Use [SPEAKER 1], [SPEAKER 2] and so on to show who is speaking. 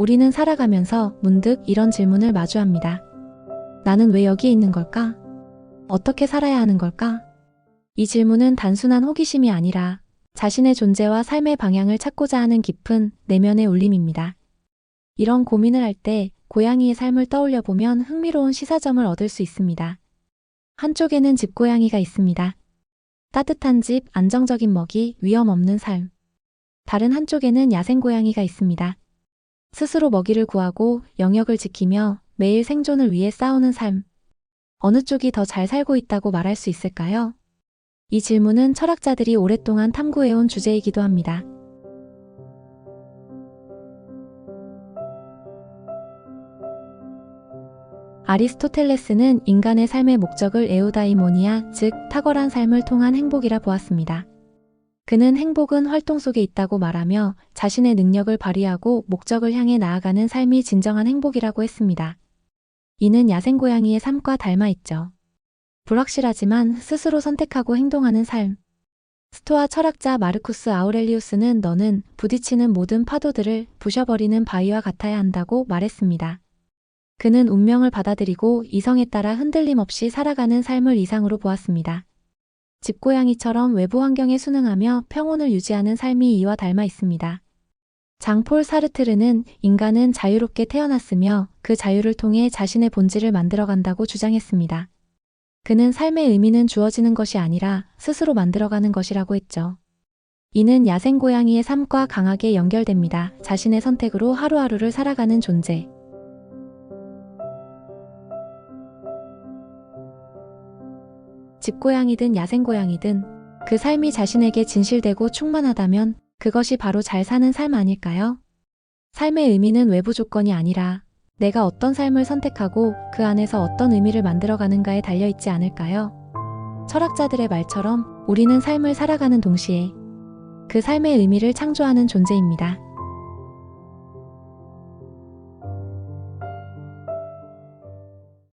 [SPEAKER 1] 우리는 살아가면서 문득 이런 질문을 마주합니다. 나는 왜 여기에 있는 걸까? 어떻게 살아야 하는 걸까? 이 질문은 단순한 호기심이 아니라 자신의 존재와 삶의 방향을 찾고자 하는 깊은 내면의 울림입니다. 이런 고민을 할 때 고양이의 삶을 떠올려 보면 흥미로운 시사점을 얻을 수 있습니다. 한쪽에는 집고양이가 있습니다. 따뜻한 집, 안정적인 먹이, 위험 없는 삶. 다른 한쪽에는 야생 고양이가 있습니다. 스스로 먹이를 구하고 영역을 지키며 매일 생존을 위해 싸우는 삶. 어느 쪽이 더 잘 살고 있다고 말할 수 있을까요? 이 질문은 철학자들이 오랫동안 탐구해온 주제이기도 합니다. 아리스토텔레스는 인간의 삶의 목적을 에우다이모니아, 즉 탁월한 삶을 통한 행복이라 보았습니다. 그는 행복은 활동 속에 있다고 말하며 자신의 능력을 발휘하고 목적을 향해 나아가는 삶이 진정한 행복이라고 했습니다. 이는 야생고양이의 삶과 닮아 있죠. 불확실하지만 스스로 선택하고 행동하는 삶. 스토아 철학자 마르쿠스 아우렐리우스는 너는 부딪히는 모든 파도들을 부셔버리는 바위와 같아야 한다고 말했습니다. 그는 운명을 받아들이고 이성에 따라 흔들림 없이 살아가는 삶을 이상으로 보았습니다. 집고양이처럼 외부 환경에 순응하며 평온을 유지하는 삶이 이와 닮아 있습니다. 장폴 사르트르는 인간은 자유롭게 태어났으며 그 자유를 통해 자신의 본질을 만들어간다고 주장했습니다. 그는 삶의 의미는 주어지는 것이 아니라 스스로 만들어가는 것이라고 했죠. 이는 야생 고양이의 삶과 강하게 연결됩니다. 자신의 선택으로 하루하루를 살아가는 존재. 집고양이든 야생고양이든 그 삶이 자신에게 진실되고 충만하다면 그것이 바로 잘 사는 삶 아닐까요? 삶의 의미는 외부 조건이 아니라 내가 어떤 삶을 선택하고 그 안에서 어떤 의미를 만들어가는가에 달려있지 않을까요? 철학자들의 말처럼 우리는 삶을 살아가는 동시에 그 삶의 의미를 창조하는 존재입니다.